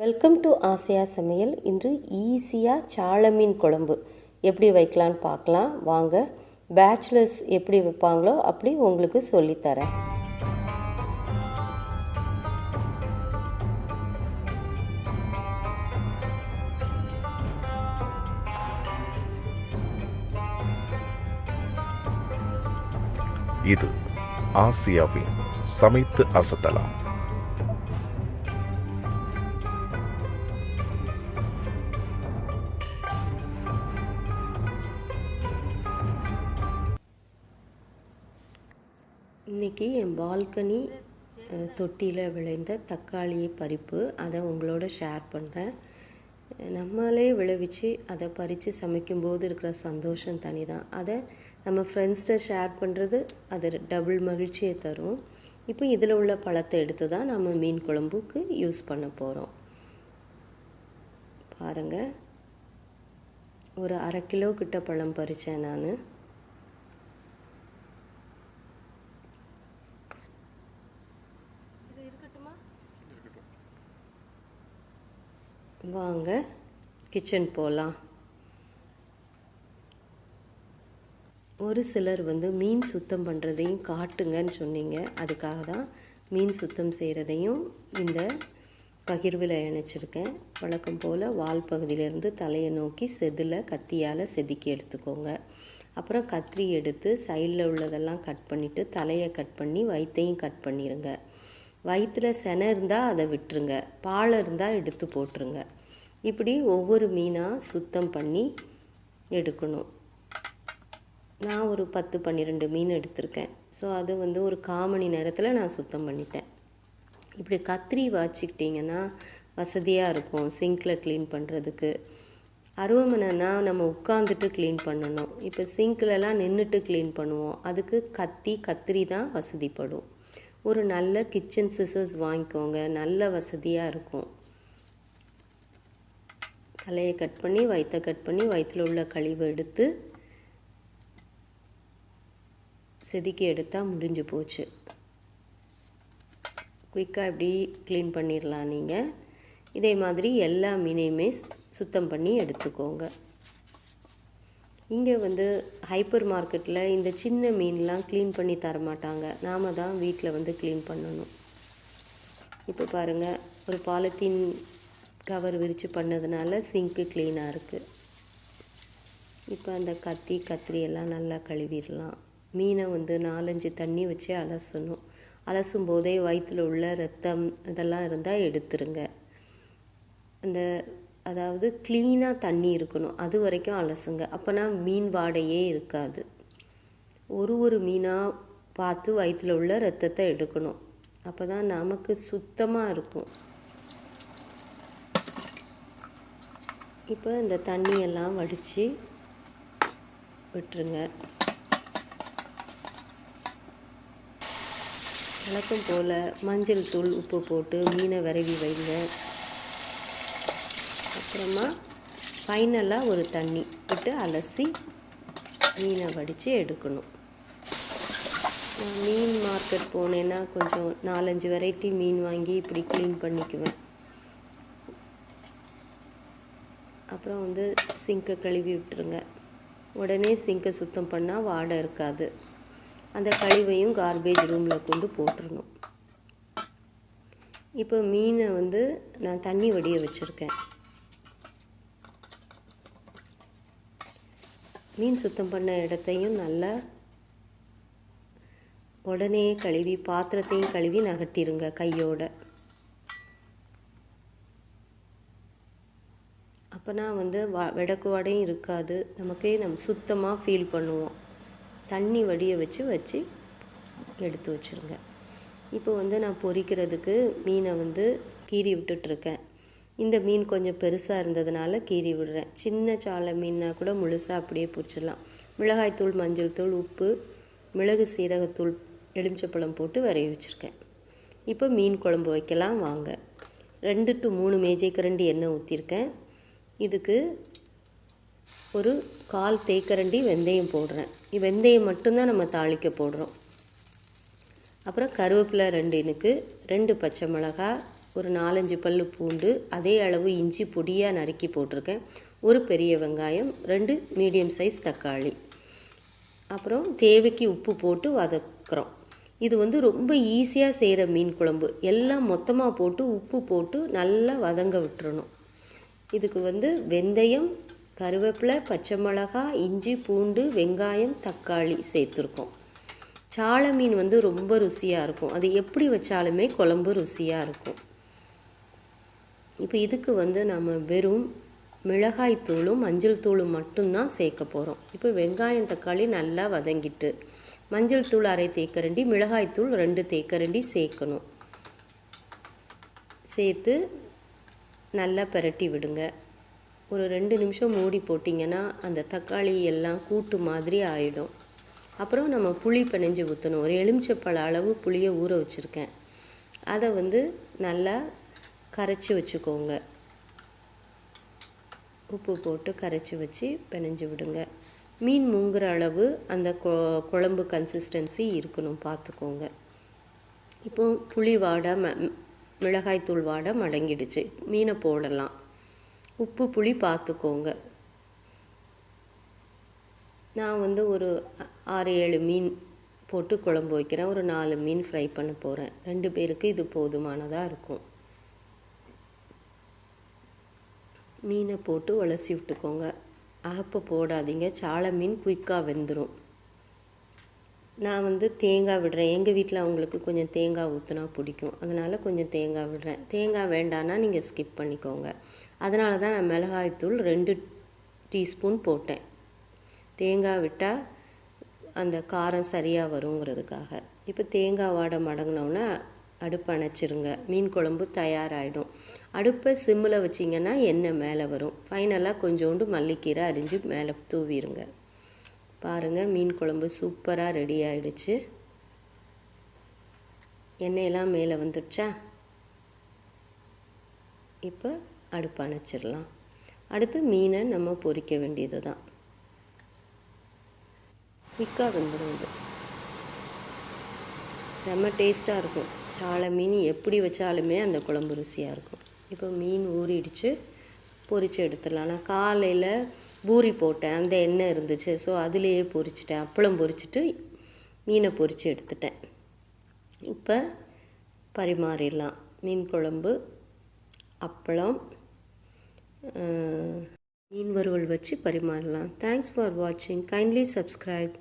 Welcome to Asia சமையல் இன்று ஈஸியாக சாள மீன் குழம்பு. எப்படி வைக்கலான்னு பார்க்கலாம். வாங்க பேச்சுலர்ஸ் எப்படி வைப்பாங்களோ அப்படி உங்களுக்கு சொல்லித்தரேன். இது ஆசியாவின் சமைத்து அசத்தலாம். இன்றைக்கி என் பால்கனி தொட்டியில் விளைந்த தக்காளி பறிப்பு அதை உங்களோட ஷேர் பண்ணுறேன் நம்மளே விளைவிச்சு அதை பறித்து சமைக்கும்போது இருக்கிற சந்தோஷம் தனி தான் அதை நம்ம ஃப்ரெண்ட்ஸ்கிட்ட ஷேர் பண்ணுறது அது டபுள் மகிழ்ச்சியை தரும். இப்போ இதில் உள்ள பழத்தை எடுத்து தான் நம்ம மீன் குழம்புக்கு யூஸ் பண்ண போகிறோம் பாருங்கள் ஒரு அரை கிலோ கிட்ட பழம் பறித்தேன் நான். வாங்க கிச்சன் போகலாம் ஒரு சிலர் வந்து மீன் சுத்தம் பண்ணுறதையும் காட்டுங்கன்னு சொன்னீங்க. அதுக்காக தான் மீன் சுத்தம் செய்கிறதையும் இந்த பகிர்வில் இணைச்சிருக்கேன். வழக்கம் போல் வால் பகுதியிலேருந்து தலையை நோக்கி செதில் கத்தியால் செதுக்கி எடுத்துக்கோங்க. அப்புறம் கத்திரி எடுத்து சைடில் உள்ளதெல்லாம் கட் பண்ணிவிட்டு தலையை கட் பண்ணி வயிற்றையும் கட் பண்ணிடுங்க வயிற்றில் செனை இருந்தால் அதை விட்டுருங்க. பாலை இருந்தால் எடுத்து போட்டுருங்க. இப்படி ஒவ்வொரு மீனாக சுத்தம் பண்ணி எடுக்கணும். நான் ஒரு பத்து பன்னிரெண்டு மீன் எடுத்திருக்கேன். ஸோ அது வந்து ஒரு காமணி நேரத்தில் நான் சுத்தம் பண்ணிட்டேன். இப்படி கத்திரி வச்சுக்கிட்டிங்கன்னா வசதியாக இருக்கும். சிங்கில் க்ளீன் பண்ணுறதுக்கு அருவமனைனா நம்ம உட்காந்துட்டு க்ளீன் பண்ணணும். இப்போ சிங்க்லலாம் நின்றுட்டு க்ளீன் பண்ணுவோம். அதுக்கு கத்தி கத்திரி தான் வசதிப்படும். ஒரு நல்ல கிச்சன் சிசர்ஸ் வாங்கிக்கோங்க. நல்ல வசதியாக இருக்கும். தலையை கட் பண்ணி வயிற்றை கட் பண்ணி வயிற்றில் உள்ள கழிவை எடுத்து செதுக்கி எடுத்தால் முடிஞ்சு போச்சு. குயிக்காக இப்படி க்ளீன் பண்ணிடலாம் நீங்கள் இதே மாதிரி எல்லா மீனையுமே சுத்தம் பண்ணி எடுத்துக்கோங்க. இங்கே வந்து ஹைப்பர் மார்க்கெட்டில் இந்த சின்ன மீன்லாம் க்ளீன் பண்ணி தர மாட்டாங்க நாம் தான் வீட்டில் வந்து க்ளீன் பண்ணணும். இப்போ பாருங்கள் ஒரு பாலித்தீன் கவர் விரித்து பண்ணதுனால சிங்க்கு க்ளீனாக இருக்குது இப்போ அந்த கத்தி கத்திரி எல்லாம் நல்லா கழுவிடலாம். மீனை வந்து நாலஞ்சு தண்ணி வச்சு அலசணும். அலசும் போதே வயிற்றில் உள்ள ரத்தம் இதெல்லாம் இருந்தால் எடுத்துருங்க. அந்த அதாவது க்ளீனாக தண்ணி இருக்கணும். அது வரைக்கும் அலசுங்க. அப்போனா மீன் வாடையே இருக்காது. ஒரு ஒரு மீனாக பார்த்து வயிற்றில் உள்ள ரத்தத்தை எடுக்கணும். அப்போ தான் நமக்கு சுத்தமாக இருக்கும். இப்போ இந்த தண்ணியெல்லாம் வடித்து விட்டுருங்க. வழக்கம் போல் மஞ்சள் தூள் உப்பு போட்டு மீனை விரவி வைங்க. அப்புறமா ஃபைனலாக ஒரு தண்ணி விட்டு அலசி மீனை வடித்து எடுக்கணும். நான் மீன் மார்க்கெட் போனேன்னா கொஞ்சம் நாலஞ்சு வெரைட்டி மீன் வாங்கி இப்படி க்ளீன் பண்ணிக்குவேன். அப்புறம் வந்து சிங்கை கழுவி விட்டுருங்க. உடனே சிங்கை சுத்தம் பண்ணால் வாடை இருக்காது. அந்த கழிவையும் கார்பேஜ் ரூமில் கொண்டு போட்டுருணும் இப்போ மீனை வந்து நான் தண்ணி வடிய வச்சுருக்கேன். மீன் சுத்தம் பண்ண இடத்தையும் நல்லா உடனே கழுவி பாத்திரத்தையும் கழுவி நகட்டிருங்க கையோட. அப்போனா வந்து வ விடக்கு வாடையும் இருக்காது. நமக்கே நம்ம சுத்தமாக ஃபீல் பண்ணுவோம். தண்ணி வடிய வச்சு வச்சு எடுத்து வச்சுருங்க. இப்போ வந்து நான் பொரிக்கிறதுக்கு மீனை வந்து கீறி விட்டுட்ருக்கேன். இந்த மீன் கொஞ்சம் பெருசாக இருந்ததுனால கீறி விடுறேன். சின்ன சாலை மீன்னா கூட முழுசாக அப்படியே பிடிச்சிடலாம். மிளகாய்த்தூள் மஞ்சள் தூள் உப்பு மிளகு சீரகத்தூள் எலுமிச்சப்பழம் போட்டு வரைய வச்சுருக்கேன். இப்போ மீன் குழம்பு வைக்கலாம் வாங்க. ரெண்டு டு மூணு மேஜை கரண்டி எண்ணெய் ஊற்றிருக்கேன் இதுக்கு ஒரு கால் தேக்கரண்டி வெந்தயம் போடுறேன். வெந்தயம் மட்டும்தான் நம்ம தாளிக்க போடுறோம். அப்புறம் கருவேப்பிலை ரெண்டு இனுக்கு ரெண்டு பச்சை மிளகாய் ஒரு நாலஞ்சு பல் பூண்டு அதே அளவு இஞ்சி பொடியாக நறுக்கி போட்டிருக்கேன். ஒரு பெரிய வெங்காயம் ரெண்டு மீடியம் சைஸ் தக்காளி. அப்புறம் தேவைக்கு உப்பு போட்டு வதக்குறோம். இது வந்து ரொம்ப ஈஸியாக செய்கிற மீன் குழம்பு. எல்லாம் மொத்தமாக போட்டு உப்பு போட்டு நல்லா வதங்க விட்டுறணும். இதுக்கு வந்து வெந்தயம் கருவேப்பிலை பச்சை மிளகாய் இஞ்சி பூண்டு வெங்காயம் தக்காளி சேர்த்துருக்கோம். சாள மீன் வந்து ரொம்ப ருசியாக இருக்கும். அது எப்படி வச்சாலுமே குழம்பு ருசியாக இருக்கும். இப்போ இதுக்கு வந்து நம்ம வெறும் மிளகாய் தூளும் மஞ்சள் தூளும் மட்டும்தான் சேர்க்க போகிறோம் இப்போ வெங்காயம் தக்காளி நல்லா வதங்கிட்டு மஞ்சள் தூள் அரை தேக்கரண்டி மிளகாய் தூள் ரெண்டு தேக்கரண்டி சேர்க்கணும். சேர்த்து நல்லா பிரட்டி விடுங்க. ஒரு ரெண்டு நிமிஷம் மூடி போட்டிங்கன்னா அந்த தக்காளி எல்லாம் கூட்டு மாதிரி ஆயிடும். அப்புறம் நம்ம புளி பிணைஞ்சு ஊற்றணும் ஒரு எலுமிச்சப்பழ அளவு புளியை ஊற வச்சுருக்கேன். அதை வந்து நல்லா கரைச்சி வச்சுக்கோங்க. உப்பு போட்டு கரைச்சி வச்சு பிணைஞ்சு விடுங்க. மீன் முங்குற அளவு அந்த கொ- குழம்பு கன்சிஸ்டன்சி இருக்கணும். பார்த்துக்கோங்க. இப்போ புளி வாடை ம மிளகாய்த்தூள் வாடை மடங்கிடுச்சு. மீனை போடலாம். உப்பு புளி பார்த்துக்கோங்க. நான் வந்து ஒரு ஆறு ஏழு மீன் போட்டு குழம்பு வைக்கிறேன். ஒரு நாலு மீன் ஃப்ரை பண்ண போகிறேன் ரெண்டு பேருக்கு இது போதுமானதாக இருக்கும். மீனை போட்டு உலசி விட்டுக்கோங்க. அகப்பை போடாதீங்க. சாலை மீன் குயிக்காக வெந்துடும் நான் வந்து தேங்காய் விடுறேன். எங்கள் வீட்டில் அவங்களுக்கு கொஞ்சம் தேங்காய் ஊற்றினா பிடிக்கும். அதனால் கொஞ்சம் தேங்காய் விடுறேன். தேங்காய் வேண்டான்னா நீங்கள் ஸ்கிப் பண்ணிக்கோங்க. அதனால தான் நான் மிளகாய்த்தூள் ரெண்டு டீஸ்பூன் போட்டேன். தேங்காய் விட்டால் அந்த காரம் சரியாக வருங்கிறதுக்காக. இப்போ தேங்காய் வாடை மடங்கினோன்னா அடுப்பை அணைச்சிருங்க. மீன் குழம்பு தயாராகிடும் அடுப்பை சிம்மில் வச்சிங்கன்னா எண்ணெய் மேலே வரும். ஃபைனலாக கொஞ்சோண்டு மல்லிக்கீரை அரிஞ்சு மேலே தூவிடுங்க பாருங்கள் மீன் குழம்பு சூப்பராக ரெடி ஆயிடுச்சு. எண்ணெயெல்லாம் மேலே வந்துடுச்சா? இப்போ அடுப்பு அணைச்சிடலாம். அடுத்து மீனை நம்ம பொறிக்க வேண்டியது தான் குயிக்காக வந்துடும் இது செம்ம டேஸ்ட்டாக இருக்கும். சாலை மீன் எப்படி வச்சாலுமே அந்த குழம்பு ருசியாக இருக்கும். இப்போ மீன் ஊறிடுச்சு. பொறிச்சு எடுத்துடலாம். நான் காலையில் பூரி போட்டேன். அந்த எண்ணெய் இருந்துச்சு. ஸோ அதுலேயே பொரிச்சிட்டேன். அப்பளம் பொரிச்சிட்டு மீனை பொரித்து எடுத்துட்டேன். இப்போ பரிமாறிடலாம். மீன் குழம்பு அப்பளம் மீன் வறுவல் வச்சு பரிமாறலாம். தேங்க்ஸ் ஃபார் வாட்சிங் கைண்ட்லி சப்ஸ்கிரைப்